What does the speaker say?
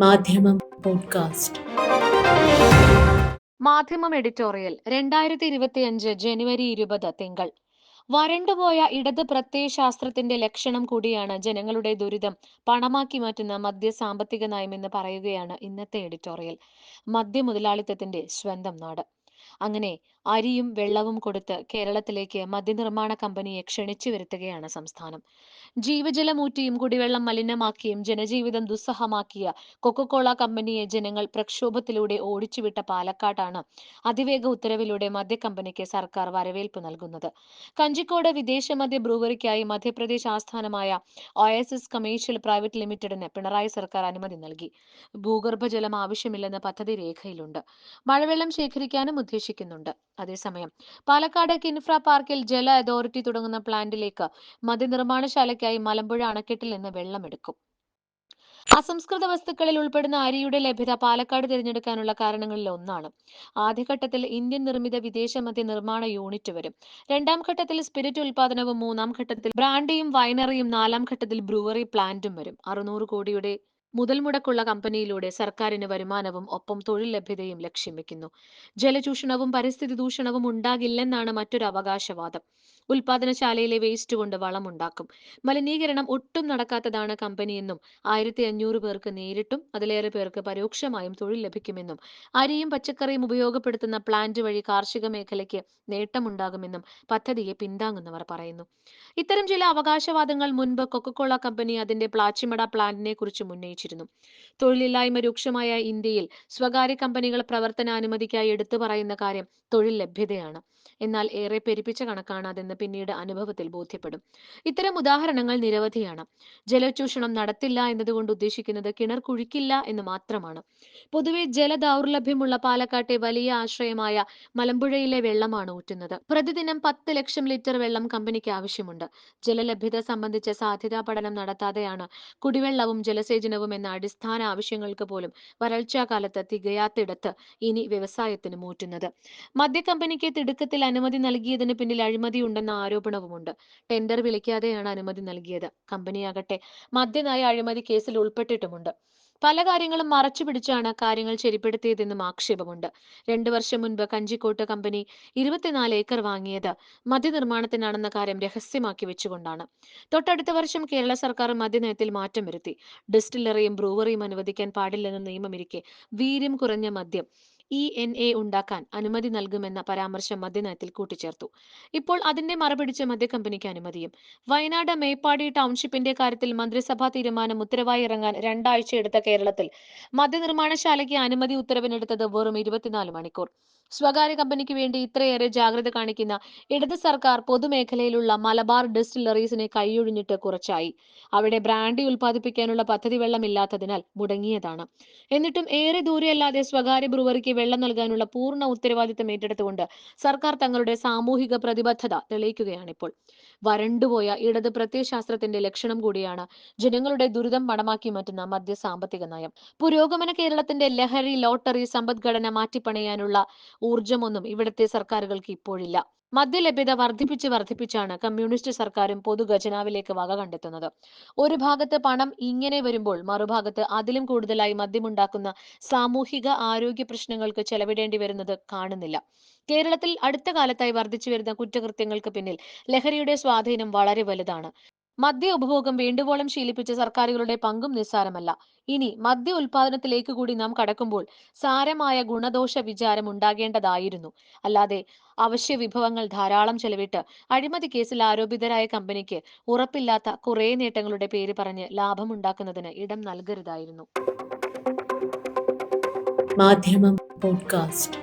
മാധ്യമം പോഡ്കാസ്റ്റ്. മാധ്യമം എഡിറ്റോറിയൽ രണ്ടായിരത്തി ഇരുപത്തിയഞ്ച് ജനുവരി ഇരുപത് തിങ്കൾ. വരണ്ടുപോയ ഇടത് പ്രത്യയശാസ്ത്രത്തിന്റെ ലക്ഷണം കൂടിയാണ് ജനങ്ങളുടെ ദുരിതം. പണമാക്കി മാറ്റുന്ന മദ്യ സാമ്പത്തിക നയമെന്ന് പറയുകയാണ് ഇന്നത്തെ എഡിറ്റോറിയൽ. മദ്യ മുതലാളിത്തത്തിന്റെ സ്വന്തം നാട്. അങ്ങനെ അരിയും വെള്ളവും കൊടുത്ത് കേരളത്തിലേക്ക് മദ്യനിർമ്മാണ കമ്പനിയെ ക്ഷണിച്ചു വരുത്തുകയാണ് സംസ്ഥാനം. ജീവജലമൂറ്റിയും കുടിവെള്ളം മലിനമാക്കിയും ജനജീവിതം ദുസ്സഹമാക്കിയ കൊക്കക്കോള കമ്പനിയെ ജനങ്ങൾ പ്രക്ഷോഭത്തിലൂടെ ഓടിച്ചുവിട്ട പാലക്കാട്ടാണ് അതിവേഗ ഉത്തരവിലൂടെ മദ്യക്കമ്പനിക്ക് സർക്കാർ വരവേൽപ്പ് നൽകുന്നത്. കഞ്ചിക്കോട് വിദേശ മദ്യ ബ്രൂവറിക്കായി മധ്യപ്രദേശ് ആസ്ഥാനമായ ഒയസിസ് കമേഴ്ഷ്യൽ പ്രൈവറ്റ് ലിമിറ്റഡിന് പിണറായി സർക്കാർ അനുമതി നൽകി. ഭൂഗർഭജലം ആവശ്യമില്ലെന്ന് പദ്ധതി രേഖയിലുണ്ട്. മഴവെള്ളം ശേഖരിക്കാനും ഉദ്ദേശിക്കുന്നുണ്ട്. അതേസമയം പാലക്കാട് കിൻഫ്ര പാർക്കിൽ ജല അതോറിറ്റി തുടങ്ങുന്ന പ്ലാന്റിലേക്ക് മദ്യനിർമ്മാണശാലയ്ക്കായി മലമ്പുഴ അണക്കെട്ടിൽ നിന്ന് വെള്ളമെടുക്കും. അസംസ്കൃത വസ്തുക്കളിൽ ഉൾപ്പെടുന്ന അരിയുടെ ലഭ്യത പാലക്കാട് തിരഞ്ഞെടുക്കാനുള്ള കാരണങ്ങളിൽ ഒന്നാണ്. ആദ്യഘട്ടത്തിൽ ഇന്ത്യൻ നിർമ്മിത വിദേശ മദ്യ നിർമ്മാണ യൂണിറ്റ് വരും. രണ്ടാം ഘട്ടത്തിൽ സ്പിരിറ്റ് ഉൽപാദനവും മൂന്നാം ഘട്ടത്തിൽ ബ്രാൻഡിയും വൈനറിയും നാലാം ഘട്ടത്തിൽ ബ്രൂവറി പ്ലാന്റും വരും. അറുന്നൂറ് കോടിയുടെ മുതൽ മുടക്കുള്ള കമ്പനിയിലൂടെ സർക്കാരിന് വരുമാനവും ഒപ്പം തൊഴിൽ ലഭ്യതയും ലക്ഷ്യം വെക്കുന്നു. ജലചൂഷണവും പരിസ്ഥിതി ദൂഷണവും ഉണ്ടാകില്ലെന്നാണ് മറ്റൊരു അവകാശവാദം ഉൽപാദനശാലയിലെ വേസ്റ്റ് കൊണ്ട് വളമുണ്ടാക്കും. മലിനീകരണം ഒട്ടും നടക്കാത്തതാണ് കമ്പനിയെന്നും ആയിരത്തി അഞ്ഞൂറ് പേർക്ക് നേരിട്ടും അതിലേറെ പേർക്ക് പരോക്ഷമായും തൊഴിൽ ലഭിക്കുമെന്നും അരിയും പച്ചക്കറിയും ഉപയോഗപ്പെടുത്തുന്ന പ്ലാന്റ് വഴി കാർഷിക മേഖലയ്ക്ക് നേട്ടമുണ്ടാകുമെന്നും പദ്ധതിയെ പിന്താങ്ങുന്നവർ പറയുന്നു. ഇത്തരം ചില അവകാശവാദങ്ങൾ മുൻപ് കൊക്കക്കോള കമ്പനി അതിന്റെ പ്ലാച്ചിമട പ്ലാന്റിനെ കുറിച്ച് ഉന്നയിച്ചിരുന്നു. തൊഴിലില്ലായ്മ രൂക്ഷമായ ഇന്ത്യയിൽ സ്വകാര്യ കമ്പനികൾ പ്രവർത്തനാനുമതിക്കായി എടുത്തു പറയുന്ന കാര്യം തൊഴിൽ ലഭ്യതയാണ്. എന്നാൽ ഏറെ പെരുപ്പിച്ച കണക്കാണ് അതെന്ന് പിന്നീട് അനുഭവത്തിൽ ബോധ്യപ്പെടും. ഇത്തരം ഉദാഹരണങ്ങൾ നിരവധിയാണ്. ജലചൂഷണം നടത്തില്ല എന്നതുകൊണ്ട് ഉദ്ദേശിക്കുന്നത് കിണർ കുഴിക്കില്ല എന്ന് മാത്രമാണ്. പൊതുവെ ജലദൗർലഭ്യമുള്ള പാലക്കാട്ടെ വലിയ ആശ്രയമായ മലമ്പുഴയിലെ വെള്ളമാണ് ഊറ്റുന്നത്. പ്രതിദിനം പത്ത് ലക്ഷം ലിറ്റർ വെള്ളം കമ്പനിക്ക് ആവശ്യമുണ്ട്. ജലലഭ്യത സംബന്ധിച്ച സാധ്യതാ പഠനം നടത്താതെയാണ് കുടിവെള്ളവും ജലസേചനവും എന്ന അടിസ്ഥാന ആവശ്യങ്ങൾക്ക് പോലും വരൾച്ചാകാലത്ത് തികയാത്തിടത്ത് ഇനി വ്യവസായത്തിന് മൂറ്റുന്നത് മദ്യ കമ്പനിക്ക് തിടുക്കത്തിൽ അനുമതി നൽകിയതിന് പിന്നിൽ അഴിമതിയുണ്ടെന്ന ആരോപണവുമുണ്ട്. ടെൻഡർ വിളിക്കാതെയാണ് അനുമതി നൽകിയത്. കമ്പനിയാകട്ടെ മദ്യനയ അഴിമതി കേസിൽ ഉൾപ്പെട്ടിട്ടുമുണ്ട്. പല കാര്യങ്ങളും മറച്ചു പിടിച്ചാണ് കാര്യങ്ങൾ ശരിപ്പെടുത്തിയതെന്നും ആക്ഷേപമുണ്ട്. രണ്ടു വർഷം മുൻപ് കഞ്ചിക്കോട്ട് കമ്പനി ഇരുപത്തിനാല് ഏക്കർ വാങ്ങിയത് മദ്യനിർമ്മാണത്തിനാണെന്ന കാര്യം രഹസ്യമാക്കി വെച്ചുകൊണ്ടാണ്. തൊട്ടടുത്ത വർഷം കേരള സർക്കാർ മദ്യനയത്തിൽ മാറ്റം വരുത്തി. ഡിസ്റ്റിലറിയും ബ്രൂവറിയും അനുവദിക്കാൻ പാടില്ലെന്ന നിയമമിരിക്കെ വീര്യം കുറഞ്ഞ മദ്യം. ഇ എൻ എ ഉണ്ടാക്കാൻ അനുമതി നൽകുമെന്ന പരാമർശം മദ്യനയത്തിൽ കൂട്ടിച്ചേർത്തു. ഇപ്പോൾ അതിന്റെ മറപിടിച്ച് മദ്യക്കമ്പനിക്ക് അനുമതിയും. വയനാട് മേപ്പാടി ടൗൺഷിപ്പിന്റെ കാര്യത്തിൽ മന്ത്രിസഭാ തീരുമാനം ഉത്തരവായി ഇറങ്ങാൻ രണ്ടാഴ്ച എടുത്ത കേരളത്തിൽ മദ്യനിർമ്മാണശാലയ്ക്ക് അനുമതി ഉത്തരവിനെടുത്തത് വെറും ഇരുപത്തിനാല് മണിക്കൂർ. സ്വകാര്യ കമ്പനിക്ക് വേണ്ടി ഇത്രയേറെ ജാഗ്രത കാണിക്കുന്ന ഇടത് സർക്കാർ പൊതുമേഖലയിലുള്ള മലബാർ ഡിസ്റ്റിലറീസിനെ കൈയൊഴിഞ്ഞിട്ട് കുറച്ചായി. അവിടെ ബ്രാൻഡി ഉൽപ്പാദിപ്പിക്കാനുള്ള പദ്ധതി വെള്ളമില്ലാത്തതിനാൽ മുടങ്ങിയതാണ്. എന്നിട്ടും ഏറെ ദൂരെയല്ലാതെ സ്വകാര്യ ബ്രുവറിക്ക് വെള്ളം നൽകാനുള്ള പൂർണ ഉത്തരവാദിത്തം ഏറ്റെടുത്തുകൊണ്ട് സർക്കാർ തങ്ങളുടെ സാമൂഹിക പ്രതിബദ്ധത തെളിയിക്കുകയാണിപ്പോൾ. വരണ്ടുപോയ ഇടത് പ്രത്യയശാസ്ത്രത്തിന്റെ ലക്ഷണം കൂടിയാണ് ജനങ്ങളുടെ ദുരിതം പണമാക്കി മാറ്റുന്ന മദ്യ സാമ്പത്തിക നയം. പുരോഗമന കേരളത്തിന്റെ ലഹരി ലോട്ടറി സമ്പദ്ഘടന മാറ്റിപ്പണയാനുള്ള ഊർജമൊന്നും ഇവിടത്തെ സർക്കാരുകൾക്ക് ഇപ്പോഴില്ല. മദ്യലഭ്യത വർദ്ധിപ്പിച്ച് വർദ്ധിപ്പിച്ചാണ് കമ്മ്യൂണിസ്റ്റ് സർക്കാരും പൊതു ഖജനാവിലേക്ക് വക കണ്ടെത്തുന്നത്. ഒരു ഭാഗത്ത് പണം ഇങ്ങനെ വരുമ്പോൾ മറുഭാഗത്ത് അതിലും കൂടുതലായി മദ്യമുണ്ടാക്കുന്ന സാമൂഹിക ആരോഗ്യ പ്രശ്നങ്ങൾക്ക് ചെലവിടേണ്ടി വരുന്നത് കാണുന്നില്ല. കേരളത്തിൽ അടുത്ത കാലത്തായി വർദ്ധിച്ചു വരുന്ന കുറ്റകൃത്യങ്ങൾക്ക് പിന്നിൽ ലഹരിയുടെ സ്വാധീനം വളരെ വലുതാണ്. മദ്യ ഉപഭോഗം വേണ്ടുവോളം ശീലിപ്പിച്ച സർക്കാരുകളുടെ പങ്കും നിസ്സാരമല്ല. ഇനി മദ്യ ഉൽപാദനത്തിലേക്ക് കൂടി നാം കടക്കുമ്പോൾ സാരമായ ഗുണദോഷ വിചാരം ഉണ്ടാകേണ്ടതായിരുന്നു. അല്ലാതെ അവശ്യ വിഭവങ്ങൾ ധാരാളം ചെലവിട്ട് അഴിമതി കേസിൽ ആരോപിതരായ കമ്പനിക്ക് ഉറപ്പില്ലാത്ത കുറേ നേട്ടങ്ങളുടെ പേര് പറഞ്ഞ് ലാഭമുണ്ടാക്കുന്നതിന് ഇടം നൽകരുതായിരുന്നു. മാധ്യമം പോഡ്കാസ്റ്റ്.